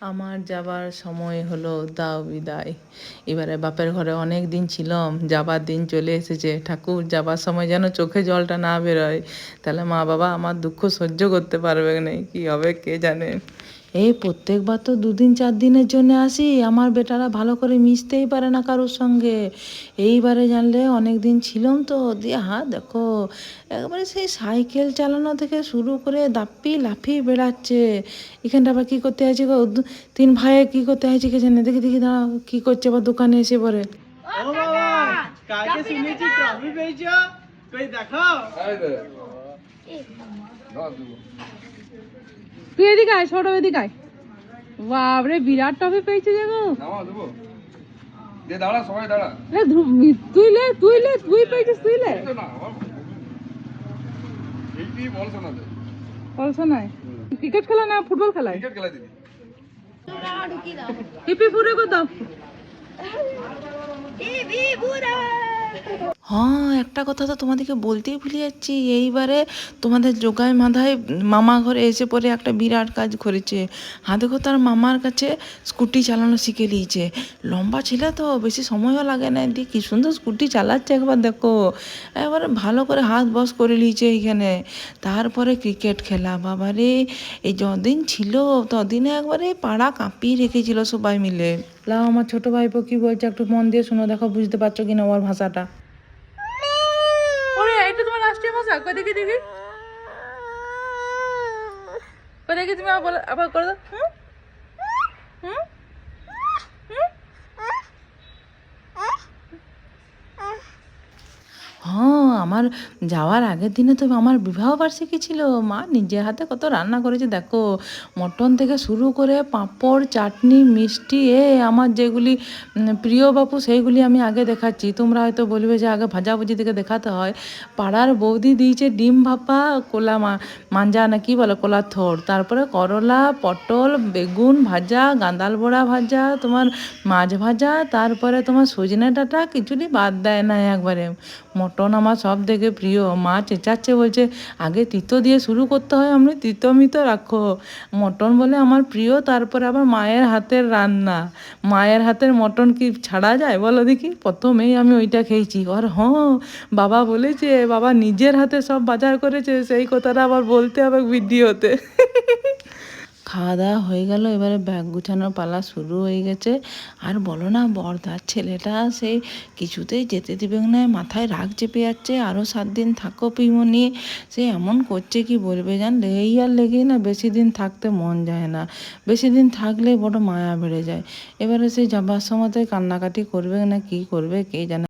আমার যাবার সময় হলো দাও বিদায়। এবারে বাপের ঘরে অনেক দিন ছিলাম, যাবার দিন চলে এসেছে। ঠাকুর, যাবার সময় যেন চোখে জলটা না বেরোয়। তাহলে মা বাবা আমার দুঃখ সহ্য করতে পারবে না, কি হবে কে জানে? এই প্রত্যেকবার তো দুদিন চার দিনের জন্য আসি। আমার বেটারা ভালো করে মিশতেই পারে না কারোর সঙ্গে। এইবারে জানলে অনেক দিন ছিলাম তো। দিয়ে হ্যাঁ দেখো একবারে সেই সাইকেল চালানো থেকে শুরু করে দাপ্পি লাফিয়ে বেড়াচ্ছে। এখানটা আবার কী করতে আছে গো? তিন ভাইয়ে কী করতে আছে কে জানে? দেখি দেখি দাঁড়া কী করছে আবার দোকানে এসে পরে ও বাবা কাকে শুনেছি ট্রফি পেয়েছ? কই দেখাও তুই এদিকে আয় ছোট এদিকে আয়। বাপরে বিরাট টপি পেয়েছে দাঁড়া সবাই দাঁড়া। মি- তুই লে তুই লে তুই পেয়েছিস তুই লে। বলছো না ক্রিকেট খেলা না ফুটবল ক্রিকেট খেলা দিবি। হিপি ফুরে কো দাও। হ্যাঁ একটা কথা তো তোমাদেরকে বলতেই ভুলে যাচ্ছি। এইবারে তোমাদের যোগায় মাথায় মামা ঘরে এসে পরে একটা বিরাট কাজ করেছে। দেখো তার মামার কাছে স্কুটি চালানো শিখে নিয়েছে লম্বা ছেলে তো, বেশি সময়ও লাগে না দিয়ে কি সুন্দর স্কুটি চালাচ্ছে একবার দেখো। এবারে ভালো করে হাত বস করে নিয়েছে এইখানে। তারপরে ক্রিকেট খেলা। বাবারে, এই যদিন ছিল তদিনে একবারে পাড়া কাঁপিয়ে রেখেছিল সবাই মিলে। লাও, আমার ছোট ভাইপো কি বলছে? একটু মন দিয়ে শুনো, দেখো, বুঝতে পারছ কিনা ওর ভাষাটা। ওরে রাষ্ট্রীয় ভাষা কই দেখি দেখি কই দেখি তুমি আবার আবার করে দাও হুম? হুম? আমার যাওয়ার আগের দিনে তো আমার বিবাহ বার্ষিকী ছিল। মা নিজের হাতে কত রান্না করেছে, দেখো। মটন থেকে শুরু করে পাঁপড়, চাটনি, মিষ্টি, এ আমার যেগুলি প্রিয় বাপু, সেইগুলি আমি আগে দেখাচ্ছি। তোমরা হয়তো বলবে যে আগে ভাজাভুজি থেকে দেখাতে হয়। পাড়ার বৌদি দিয়েছে ডিম ভাপা, কোলা মাঞ্জা না কি বলে, কোলা থোড় তারপরে করলা, পটল, বেগুন ভাজা, গাঁদাল বড়া ভাজা, তোমার মাছ ভাজা, তারপরে তোমার সজনে ডাঁটা কিছুটি বাদ দেয় না একবারে। মটন আমার সব থেকে প্রিয়। মা চেঁচাচ্ছে, বলছে, আগে তিতো দিয়ে শুরু করতে হয়, আমি তিতমিত মিতো রাখো। মটন বলে, আমার প্রিয়, তারপরে আবার মায়ের হাতের রান্না। মায়ের হাতের মটন কি ছাড়া যায়? বলো দেখি। প্রথমেই আমি ওইটা খেয়েছি। আর হ্যাঁ বাবা বলেছে, বাবা নিজের হাতে সব বাজার করেছে, সেই কথাটা আবার বলতে হবে ভিডিওতে। খাওয়া দাওয়া হয়ে গেল, এবারে ব্যাগ গুছানোর পালা শুরু হয়ে গেছে। আর বলো না, বর্দার ছেলেটা সেই কিছুতেই যেতে দিবে না, মাথায় রাগ চেপে যাচ্ছে। আরও সাত দিন থাকো পিমনি, সে এমন করছে কি বলবে জান? এই আর লেগেই না, বেশি দিন থাকতে মন যায় না। বেশি দিন থাকলে বড় মায়া বেড়ে যায়। এবারে সেই যাবার সময়তে কান্নাকাটি করবে না, কি করবে কে জানে?